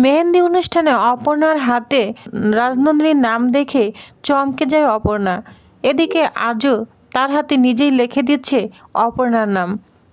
মেহেন্দি অনুষ্ঠানে অপর্ণার হাতে রাজনন্দিনীর নাম দেখে চমকে যায় অপর্ণা। এদিকে আজও তার হাতে নিজেই লিখে দিচ্ছে অপর্ণার নাম।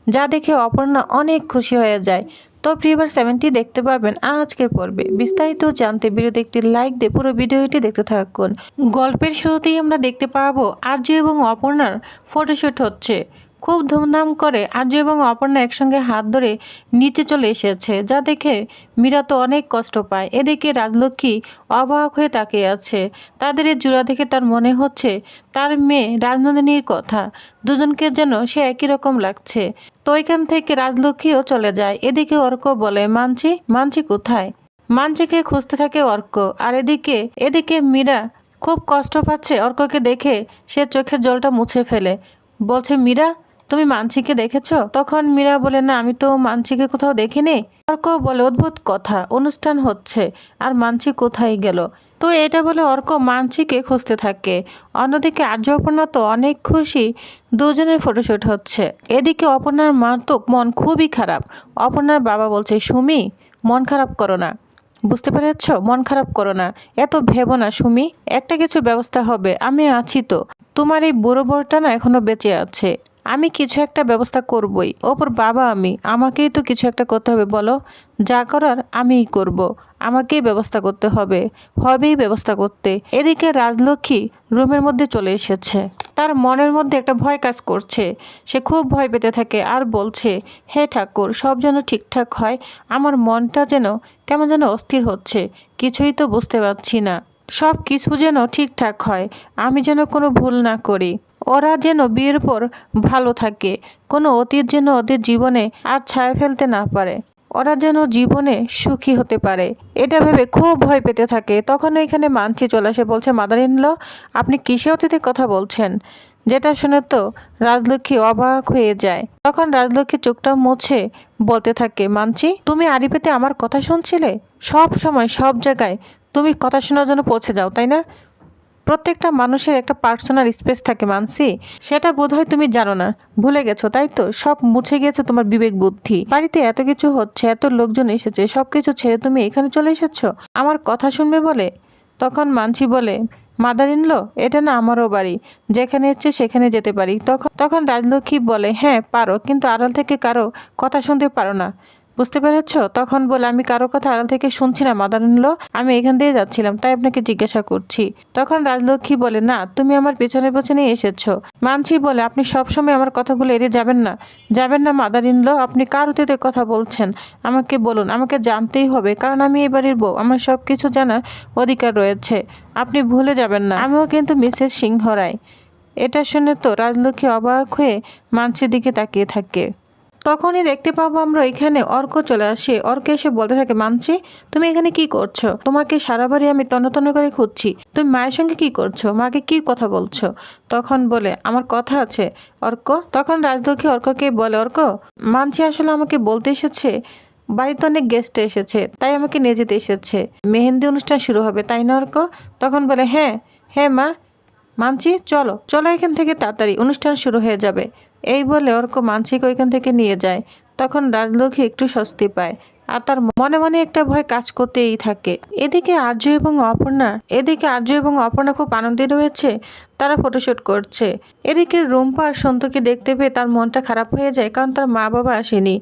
যা দেখে অপর্ণা অনেক খুশি হয়ে যায়। তো প্রিয়বার সেভেনটি দেখতে পাবেন আজকের পর্বে। বিস্তারিত জানতে ভিডিওতে একটি লাইক দিয়ে পুরো ভিডিওটি দেখতে থাকুন। গল্পের শুরুতেই আমরা দেখতে পাবো আর্য এবং অপর্ণার ফটোশ্যুট হচ্ছে। খুব ধুমধাম করে আর্য এবং অপর্ণা একসঙ্গে হাত ধরে নিচে চলে এসেছে, যা দেখে মীরা তো অনেক কষ্ট পায়। এদিকে রাজলক্ষ্মী অবাক হয়ে তাকিয়ে আছে। তাদের এই জোড়া দেখে তার মনে হচ্ছে তার মেয়ে রাজনন্দিনীর কথা। দুজনকে যেন সে একই রকম লাগছে। তো এখান থেকে রাজলক্ষ্মীও চলে যায়। এদিকে অর্ক বলে, মানছি মানছি কোথায়? মানচিকে খুঁজতে থাকে অর্ক। আর এদিকে এদিকে মীরা খুব কষ্ট পাচ্ছে অর্ককে দেখে সে চোখের জলটা মুছে ফেলে। বলছে, মীরা তুমি মানসিকে দেখেছ? তখন মীরা বলে, না, আমি তো মানসিকে কোথাও দেখিনি। অর্ক বলে, অদ্ভুত কথা, অনুষ্ঠান হচ্ছে, আর মানসি কোথায় গেল? তো এটা বলে অর্ক মানসিকে খুঁজতে থাকে। অন্যদিকে আর্য অপর্ণা তো অনেক খুশি, দুজনের ফটোশ্যুট হচ্ছে। এদিকে অপর্ণার মার তো মন খুবই খারাপ। অপর্ণার বাবা বলছে, সুমি, মন খারাপ করো না। বুঝতে পেরেছ? মন খারাপ করো না। এত ভেবো না, সুমি। একটা কিছু ব্যবস্থা হবে, আমি আছি তো। তোমার এই বুড়ো বড়টা না এখনও বেঁচে আছে। আমি কিছু একটা ব্যবস্থা করবই। ওপর বাবা আমি, আমাকেই তো কিছু একটা করতে হবে, বলো। যা করার আমিই করব। আমাকেই ব্যবস্থা করতে হবে, হবেই ব্যবস্থা করতে। এদিকে রাজলক্ষ্মী রুমের মধ্যে চলে এসেছে। তার মনের মধ্যে একটা ভয় কাজ করছে। সে খুব ভয় পেতে থাকে আর বলছে, হে ঠাকুর, সব যেন ঠিকঠাক হয়, আমার মনটা যেন কেমন যেন অস্থির হচ্ছে, কিছুই তো বুঝতে পারছি না। সব কিছু যেন ঠিকঠাক হয়, আমি যেন কোনো ভুল না করি। ওরা যেন বিয়ের পর ভালো থাকে, কোনো অতীত যেন ওদের জীবনে আর ছায়া ফেলতে না পারে। ওরা যেন জীবনে সুখী হতে পারে। এটা ভেবে খুব ভয় পেতে থাকে। তখন এখানে মানছি চলে আসে, বলছে মাদার ইন ল আপনি কিসে অতীতের কথা বলছেন? যেটা শুনে তো রাজলক্ষ্মী অবাক হয়ে যায়। তখন রাজলক্ষ্মী চোখটা মুছে বলতে থাকে, মানছি, তুমি আরিফেতে আমার কথা শুনছিলে? সব সময়, সব জায়গায় তুমি কথা শোনার জন্য পৌঁছে যাও, তাই না? প্রত্যেকটা মানুষের একটা পার্সোনাল স্পেস থাকে, মানসি। সেটা বোধহয় তুমি জানো না। ভুলে গেছো, তাই তো? সব মুছে গেছে তোমার বিবেক বুদ্ধি। বাড়িতে এত কিছু হচ্ছে, এত লোকজন এসেছে সব কিছু ছেড়ে তুমি এখানে চলে এসেছ? আমার কথা শুনবে বলে? তখন মানসি বলে, মাদার ইনলো এটা না আমারও বাড়ি। যেখানে ইচ্ছে সেখানে যেতে পারি। তখন তখন রাজলক্ষ্মী বলে হ্যাঁ পারো, কিন্তু আড়াল থেকে কারও কথা শুনতে পারো না। বুঝতে পেরেছ? তখন বলে, আমি কারও কথা আড়াল থেকে শুনছি না, মাদার আমি এখান দিয়ে যাচ্ছিলাম, তাই আপনাকে জিজ্ঞাসা করছি। তখন রাজলক্ষ্মী বলে, না, তুমি আমার পেছনে পেছনে এসেছ। মানছি বলে, আপনি সবসময় আমার কথাগুলো এড়িয়ে যাবেন না। যাবেন না, মাদার ইনলো আপনি কার অতীতে কথা বলছেন? আমাকে বলুন, আমাকে জানতেই হবে, কারণ আমি এই বাড়ির বউ। আমার সব কিছু জানার অধিকার রয়েছে। আপনি ভুলে যাবেন না। আমিও কিন্তু মিসেস সিংহ রায় এটা শুনে তো রাজলক্ষ্মী অবাক হয়ে মানসির দিকে তাকিয়ে থাকে। তখনই দেখতে পাবো আমরা এখানে অর্ক চলে আসে। অর্ক এসে বলতে থাকে, মানছি, তুমি এখানে কি করছ? তোমাকে সারা বাড়ি আমি তন্ন তন্ন করে খুঁজছি। তুমি মায়ের সঙ্গে কি করছ? মাকে কি কথা বলছো? তখন বলে, আমার কথা আছে, অর্ক। তখন রাজলক্ষ্মী অর্ককে বলে, অর্ক, মানছি আসলে আমাকে বলতে এসেছে? বাড়িতে অনেক গেস্ট এসেছে, তাই আমাকে নিয়ে যেতে এসেছে। মেহেন্দি অনুষ্ঠান শুরু হবে, তাই না, অর্ক? তখন বলে হ্যাঁ হ্যাঁ মা, মানছি, চলো চলো এখান থেকে তাড়াতাড়ি, অনুষ্ঠান শুরু হয়ে যাবে। এই বলে অর্ক মানসিক ওইখান থেকে নিয়ে যায়। তখন রাজলক্ষ্মী একটু স্বস্তি পায় আর তার মনে মনে একটা ভয় কাজ করতেই থাকে। এদিকে আর্য এবং অপর্ণা, এদিকে আর্য এবং অপর্ণা খুব আনন্দে রয়েছে, তারা ফটোশ্যুট করছে। এদিকে রুম্পা আর সন্তুকে দেখতে পেয়ে তার মনটা খারাপ হয়ে যায় কারণ তার মা বাবা আসেনি।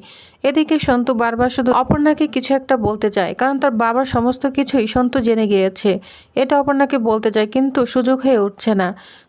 এদিকে সন্তু বারবার শুধু অপর্ণাকে কিছু একটা বলতে চায় কারণ তার বাবার সমস্ত কিছুই সন্তু জেনে গিয়েছে। এটা অপর্ণাকে বলতে চায় কিন্তু সুযোগ হয়ে উঠছে না।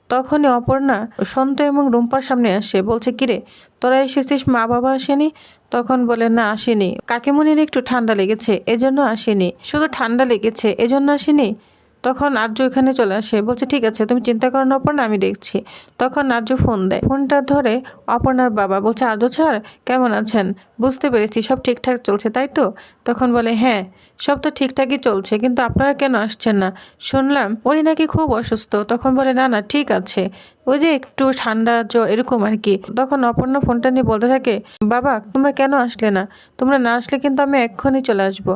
তখনই অপর্ণা সন্ত এবং রুম্পার সামনে আসে। বলছে, কিরে, তোরা এসেছিস মা বাবা আসেনি? তখন বলে, না, আসেনি। কাকিমনির একটু ঠান্ডা লেগেছে, এজন্য আসেনি। শুধু ঠান্ডা লেগেছে, এজন্য আসেনি? তখন আর্য এখানে চলে আসে, বলছে, ঠিক আছে, তুমি চিন্তা করো না, অপর্ণা, আমি দেখছি। তখন আর্য ফোন দেয়, ফোনটা ধরে অপর্ণার বাবা, বলছে, আর্য স্যার কেমন আছেন? বুঝতে পেরেছি, সব ঠিকঠাক চলছে, তাই তো? তখন বলে হ্যাঁ সব তো ঠিকঠাকই চলছে, কিন্তু আপনারা কেন আসছেন না? শুনলাম, উনি নাকি খুব অসুস্থ। তখন বলে, না না, ঠিক আছে। ওই যে একটু ঠান্ডা জ্বর, এরকম আর কি। তখন অপর্ণা ফোনটা নিয়ে বলতে থাকে, বাবা, তোমরা কেন আসলে না? তোমরা না আসলে কিন্তু আমি এক্ষুনি চলে আসব।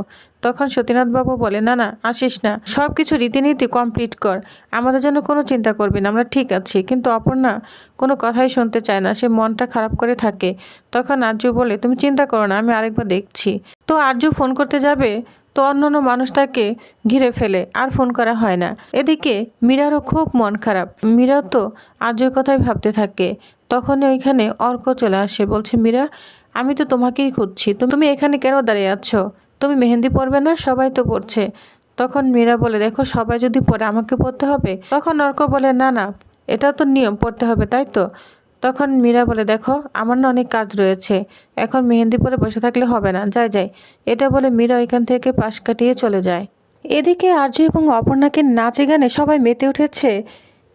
তখন সতীনাথবাবু বলে, না না, আসিস না। সব কিছু রীতিনীতি কমপ্লিট কর। আমাদের জন্য কোনো চিন্তা করবি না, আমরা ঠিক আছি। কিন্তু অপর্ণা কোনো কথাই শুনতে চায় না, সে মনটা খারাপ করে থাকে। তখন আর্য বলে, তুমি চিন্তা করো না, আমি আরেকবার দেখছি। তো আর্য ফোন করতে যাবে তো অন্যান্য মানুষ তাকে ঘিরে ফেলে, আর ফোন করা হয় না। এদিকে মীরারও খুব মন খারাপ। মীরা তো আর আর্যর কথাই ভাবতে থাকে। তখনই ওইখানে অর্ক চলে আসে, বলছে, মীরা, আমি তো তোমাকেই খুঁজছি। তুমি এখানে কেন দাঁড়িয়ে আছো? তুমি মেহেন্দি পরবে না? সবাই তো পড়ছে তখন মীরা বলে, দেখো, সবাই যদি পরে আমাকে পড়তে হবে? তখন অর্ক বলে, না না, এটা তো নিয়ম পড়তে হবে, তাই তো? তখন মীরা বলে, দেখো, আমার না অনেক কাজ রয়েছে। এখন মেহেন্দি পরে বসে থাকলে হবে না। যাই যাই। এটা বলে মীরা ওইখান থেকে পাশ কাটিয়ে চলে যায়। এদিকে আর্য এবং অপর্ণাকে নাচে গানে সবাই মেতে উঠেছে।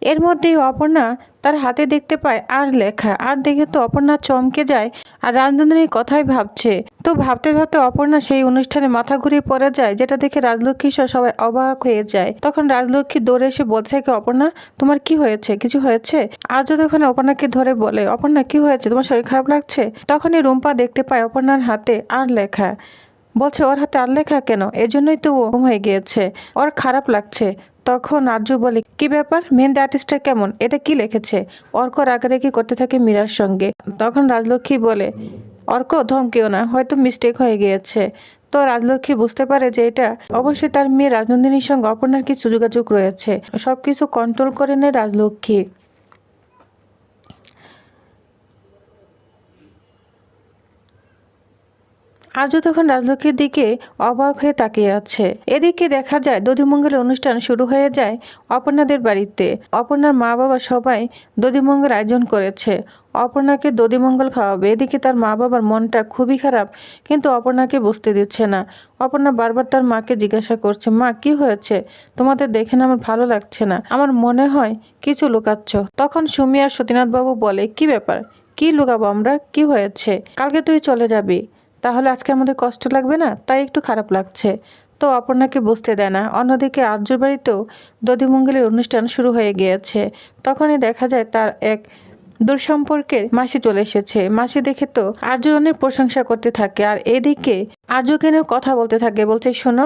এর মধ্যেই অপর্ণা তার হাতে দেখতে পায় আর লেখা। আর দেখে তো অপর্ণা চমকে যায় আর রাজনন্দিনীর কথাই ভাবছে। তো ভাবতে ভাবতে অপর্ণা সেই অনুষ্ঠানে মাথা ঘুরিয়ে পড়ে যায়, যেটা দেখে রাজলক্ষ্মী সহ সবাই অবাক হয়ে যায়। তখন রাজলক্ষ্মী দৌড়ে এসে বলতে থাকে, অপর্ণা, তোমার কি হয়েছে? কিছু হয়েছে? আর্য তখন অপর্ণাকে ধরে বলে, অপর্ণা, কি হয়েছে? তোমার শরীর খারাপ লাগছে? তখনই রুম্পা দেখতে পায় অপর্ণার হাতে আর লেখা। বলছে, ওর হাতে আর লেখা কেন? এজন্যই তো ও ঘুম হয়ে গিয়েছে। ওর খারাপ লাগছে। তখন আরজু বলে, কি ব্যাপার? মেহেন্দি আর্টিস্টটা কেমন? এটা কি লিখেছে? অর্ক রাগারাগি করতে থাকে মীরার সঙ্গে। তখন রাজলক্ষ্মী বলে, অর্ক, ধমকেও না, হয়তো মিস্টেক হয়ে গিয়েছে। তো রাজলক্ষ্মী বুঝতে পারে যে এটা, অবশ্যই তার মেয়ে রাজনন্দিনীর সঙ্গে অপর্ণার কিছু যোগাযোগ রয়েছে। সবকিছু কন্ট্রোল করে নেয় রাজলক্ষ্মী। আর্য তখন রাজলক্ষ্মীর দিকে অবাক হয়ে তাকিয়ে আছে। এদিকে দেখা যায়, দধিমঙ্গলের অনুষ্ঠান শুরু হয়ে যায় অপর্ণাদের বাড়িতে। অপর্ণার মা বাবা সবাই দধিমঙ্গল আয়োজন করেছে। অপর্ণাকে দধিমঙ্গল খাওয়াবে। এদিকে তার মা বাবার মনটা খুবই খারাপ, কিন্তু অপর্ণাকে বসতে দিচ্ছে না। অপর্ণা বারবার তার মাকে জিজ্ঞাসা করছে, মা, কি হয়েছে? তোমাদের দেখে না আমার ভালো লাগছে না। আমার মনে হয় কিছু লুকাচ্ছ। তখন সুমি আর সতীনাথ বাবু বলে, কি ব্যাপার? কি লুকাবো আমরা? কি হয়েছে? কালকে তুই চলে যাবি। তাহলে আজকে আমাদের কষ্ট লাগবে না? তাই একটু খারাপ লাগছে। তো অপর্ণাকে বুঝতে দেয় না। অন্যদিকে আর্য বাড়িতেও দধিমঙ্গলের অনুষ্ঠান শুরু হয়ে গিয়েছে। তখনই দেখা যায় তার এক দূর সম্পর্কের মাসি চলে এসেছে। মাসি দেখে তো আর্যর অনেক প্রশংসা করতে থাকে। আর এদিকে আর্যকে নিয়েও কথা বলতে থাকে? বলছে, শোনো,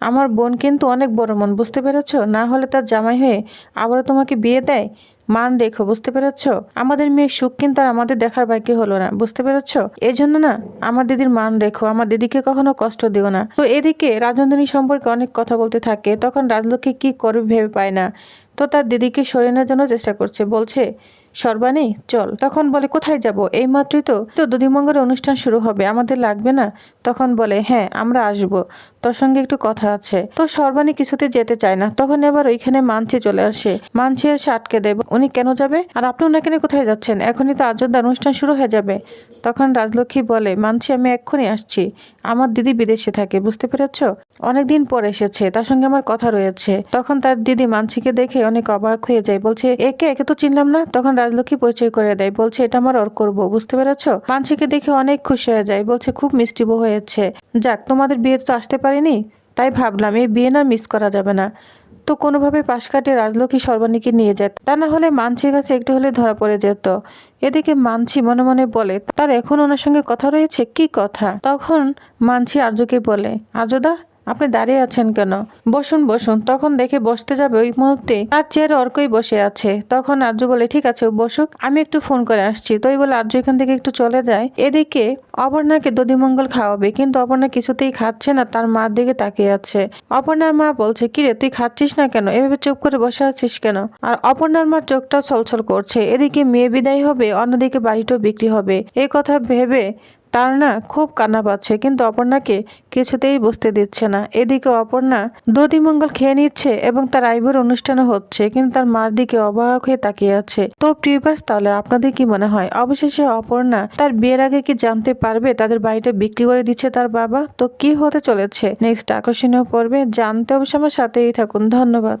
আমার বোন কিন্তু অনেক বড় মন, বুঝতে পেরেছ? না হলে তার জামাই হয়ে আবারও তোমাকে বিয়ে দেয়? মান রেখো, বুঝতে পেরেছ? আমাদের মেয়ে সুখ কিন্তু আর আমাদের দেখার বাকি হলো না, বুঝতে পেরেছ? এই জন্য না, আমার দিদির মান রেখো, আমার দিদিকে কখনো কষ্ট দিও না। তো এদিকে রাজনন্দিনী সম্পর্কে অনেক কথা বলতে থাকে, তখন রাজলক্ষ্মী কি করবে ভেবে পায় না। তো তার দিদিকে সরিয়ে নেওয়ার জন্য চেষ্টা করছে, বলছে সর্বাণী, চল। তখন বলে, কোথায় যাব? এই মাত্রই তো তো দধিমঙ্গলের অনুষ্ঠান শুরু হবে। আমাদের লাগবে না? তখন বলে হ্যাঁ আমরা আসব। তোর সঙ্গে একটু কথা আছে। তো সর্বাণী কিছুতে যেতে চায় না। তখন এবার ওইখানে মানছি চলে আসে। মানছি এসে আটকে দেব। উনি কেন যাবে? আর আপনি ওনাকে নিয়ে কোথায় যাচ্ছেন? এখনই তো আযোধ্যা অনুষ্ঠান শুরু হয়ে যাবে। তখন রাজলক্ষ্মী বলে, মানছি, আমি এক্ষুনি আসছি। আমার দিদি বিদেশে থাকে, বুঝতে পেরেছ? অনেকদিন পর এসেছে, তার সঙ্গে আমার কথা রয়েছে। তখন তার দিদি মানসিকে দেখে অনেক অবাক হয়ে যায়। বলছে, একে একে তো চিনলাম না? তখন রাজলক্ষ্মী পরিচয় করে দেয়। বলছে, এটা আমার অর করব, বুঝতে পেরেছ? মানসিকে দেখে অনেক খুশি হয়ে যায়। বলছে, খুব মিষ্টি বউ হয়েছে। যাক, তোমাদের বিয়ে তো আসতে পারিনি? তাই ভাবলাম, এই বিয়ে না মিস করা যাবে না। তো কোনোভাবে পাশ কাটিয়ে রাজলক্ষ্মী সর্বাণীকে নিয়ে যায়। তা না হলে মানসির কাছে একটু হলে ধরা পড়ে যেত। এদিকে মানছি মনে মনে বলে, তার এখন ওনার সঙ্গে কথা রয়েছে? কি কথা? তখন মানছি আর্যকে বলে, আর্যদা আপনি দাঁড়িয়ে আছেন কেন? বসুন বসুন। তখন দেখে বসতে যাবে ওই মুহূর্তে। তার চেয়ারে অর্কই বসে আছে। তখন আর্য বলে, ঠিক আছে বসুক। আমি একটু ফোন করে আসছি। তো এই বলে আর্য এখান থেকে একটু চলে যায়। এদিকে অপর্ণাকে দধিমঙ্গল খাওয়াবে, কিন্তু অপর্ণা কিছুতেই খাচ্ছে না, তার মার দিকে তাকিয়ে আছে। অপর্ণার মা বলছে কিরে তুই খাচ্ছিস না কেন? এভাবে চুপ করে বসে আছিস কেন? আর অপর্ণার মার চোখটা ছলছল করছে। এদিকে মেয়ে বিদায় হবে, অন্যদিকে বাড়িটাও বিক্রি হবে। এ কথা ভেবে তার খুব কান্না পাচ্ছে, কিন্তু অপর্ণাকে কিছুতেই বসতে দিচ্ছে না। এদিকে অপর্ণা দধিমঙ্গল খেয়ে নিচ্ছে এবং তার আইবুর অনুষ্ঠানও হচ্ছে, কিন্তু তার মার দিকে অবাক হয়ে তাকিয়ে আছে। তো প্রিভার্স তাহলে আপনাদের কি মনে হয়? অবশেষে অপর্ণা তার বিয়ের আগে কি জানতে পারবে তাদের বাড়িটা বিক্রি করে দিচ্ছে তার বাবা? তো কি হতে চলেছে? নেক্সট আকর্ষণীয় পর্বে জানতে অবশ্য আমার সাথেই থাকুন। ধন্যবাদ।